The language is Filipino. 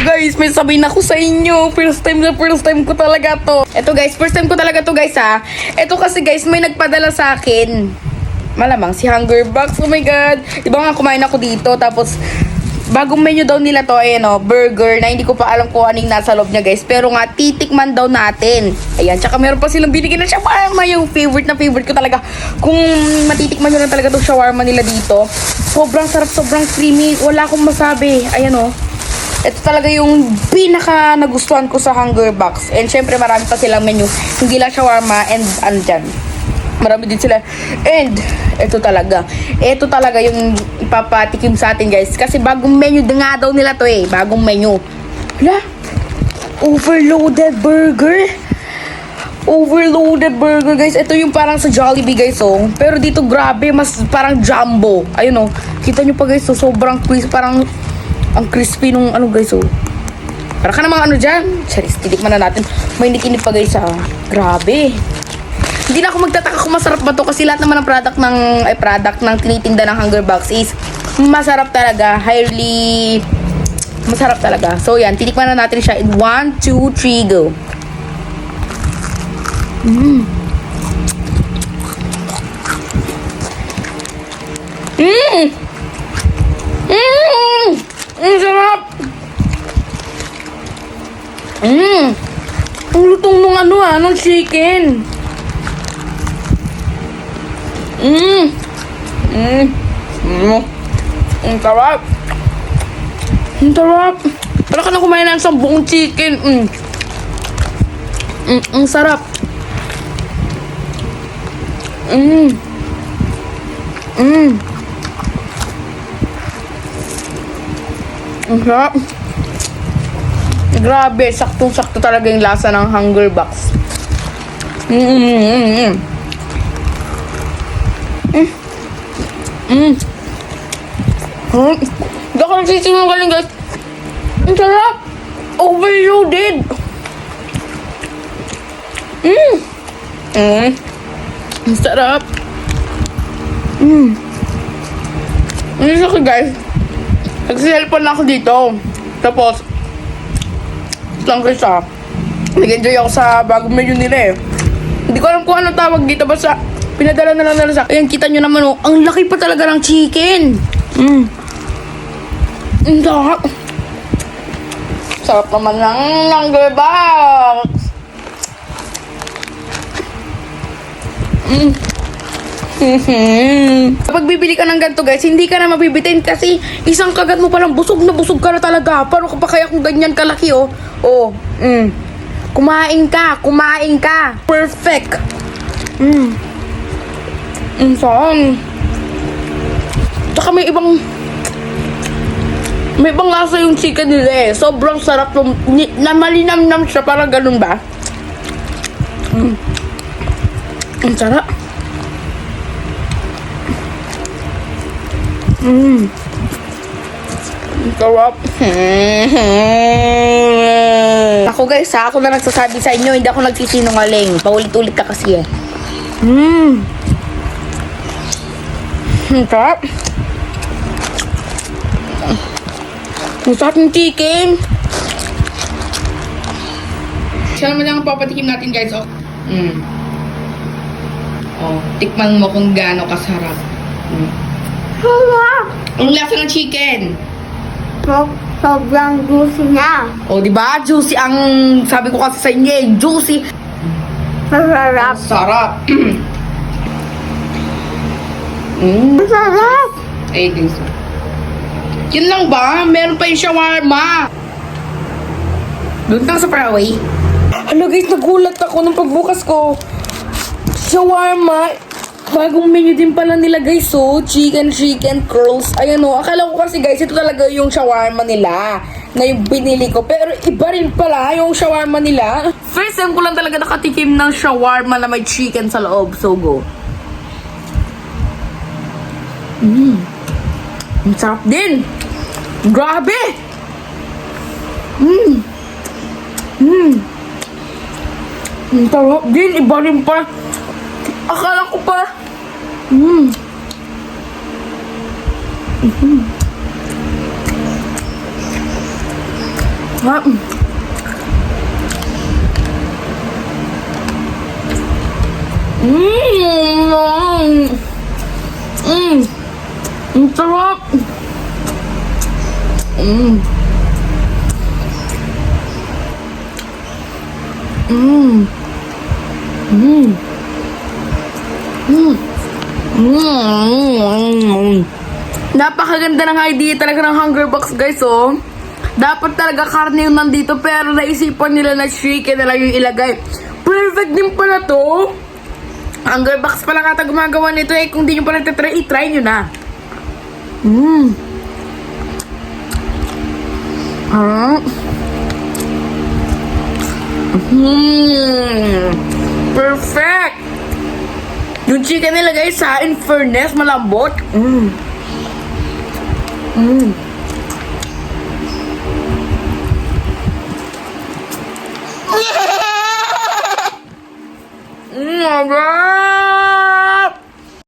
guys, may sabihin ako sa inyo. First time na first time ko talaga to. Ito guys, first time ko talaga to guys ha. Ito kasi guys, may nagpadala sa akin. Malamang si Hunger Bucks. Oh my god. Di ba nga kumain ako dito tapos bagong menu daw nila to eh no, burger na hindi ko pa alam kung anong nasa loob niya guys. Pero nga titikman daw natin. Ayan, tsaka meron pa silang binigyan na shawarma yung favorite na favorite ko talaga. Kung matitikman nyo lang talaga tong shawarma nila dito. Sobrang sarap, sobrang creamy. Wala akong masabi. Ayan oh. Ito talaga yung pinaka nagustuhan ko sa Hunger Box. And syempre marami pa silang menu. Hindi lang shawarma and ano dyan. Marami din sila. And, ito talaga. Ito talaga yung ipapatikim sa atin guys. Kasi bagong menu nga daw nila to eh. Bagong menu. Hala? Overloaded burger? Overloaded burger guys. Ito yung parang sa Jollibee guys oh. Pero dito grabe, mas parang jumbo. Ayun oh. Kita nyo pa guys oh. Sobrang crisp. Parang ang crispy nung ano guys oh. Para ka namang ano dyan. Charis, titikman na natin. May init pa guys ah. Grabe. Hindi na ako magtataka kung masarap ba to kasi lahat naman ng product ng ay product ng tinitinda ng Hunger Box is masarap talaga, highly masarap talaga. So yan, titikman na natin siya in 1 2 3 go. Mm. Mm. Ang sarap. Mm. Ang lutong nung ano ah, nung chicken. Mmm. Mmm. Mmm. Ang sarap. Ang sarap. Para ka na kumain ng isang buong chicken. Mmm. Mm, ang sarap. Mmm. Mmm. Ang. Grabe, saktong-sakto talaga yung lasa ng Hunger Box. Mmm. Mm, mm, mm. Mm. Hmm. Hindi ako nagsisinungaling guys. Ang sarap. Overloaded. Mm. Mm. Ang sarap. Mm. Ang sakit guys. Nagsiselfon na ako dito. Tapos, lang isa. Nag-enjoy ako sa bagong menu nila eh. Hindi ko alam kung ano tawag dito. Basta, pinadala na lang nila sa Ayan, kita nyo naman oh. Ang laki pa talaga ng chicken. Mm. Ang sarap. Sarap naman ng Hunger Box. Mm. Kapag bibili ka ng ganito guys, hindi ka na mabibitin kasi isang kagat mo palang busog na busog ka na talaga. Paano ka pa kaya kung ganyan kalaki oh? Oh, mm. Kumain ka, kumain ka. Perfect. Mm. Mm, saan? Tsaka may ibang may ibang lasa yung chicken nila eh. Sobrang sarap yung na malinamnam siya. Parang ganun ba? Mm. Ang sarap. Mm. Sarap. ako guys ha, ako na nagsasabi sa inyo, hindi ako nagsisinungaling. Paulit-ulit ka kasi eh. Mm. Ang sarap. Ang sarap ng chicken. Siya naman lang ang papatikim natin guys. Oh. Mm. Oh, tikman mo kung gaano kasarap. Mm. Sarap! Ang lasa ng chicken. So, sobrang juicy na. O, di ba? Juicy ang sabi ko kasi sa inyo eh. Juicy. Masarap. Sarap. mm. Masarap! Ay, guys. Yun lang ba? Meron pa yung shawarma. Doon lang sa Faraway. Ano guys, nagulat ako nung pagbukas ko. Shawarma. Bagong menu din pala nila guys, so chicken, chicken curls. Ayan o, akala ko kasi guys, ito talaga yung shawarma nila na yung binili ko. Pero iba rin pala yung shawarma nila. First time ko lang talaga nakatikim ng shawarma na may chicken sa loob. So go. Mm. Ang sarap din. Grabe! Mm. Mm. Ang sarap din. Iba rin pa. Akala ko pa. Mm. Mhm. Ah, mm. Mmm! Mmm! Ang sarap! Mmm! Mmm! Mmm! Mmm! Mmm! Napakaganda ng idea talaga ng Hunger Box guys oh. Dapat talaga karne yung nandito pero naisipan nila na chicken na lang yung ilagay. Perfect din pala to. Hunger Box pala kata gumagawa nito eh. Kung di nyo pa nagtatry, i-try nyo na. Mmm. Ah. Mmm. Perfect. Yung chicken nila guys ha, in malambot. Mmm. Mmm.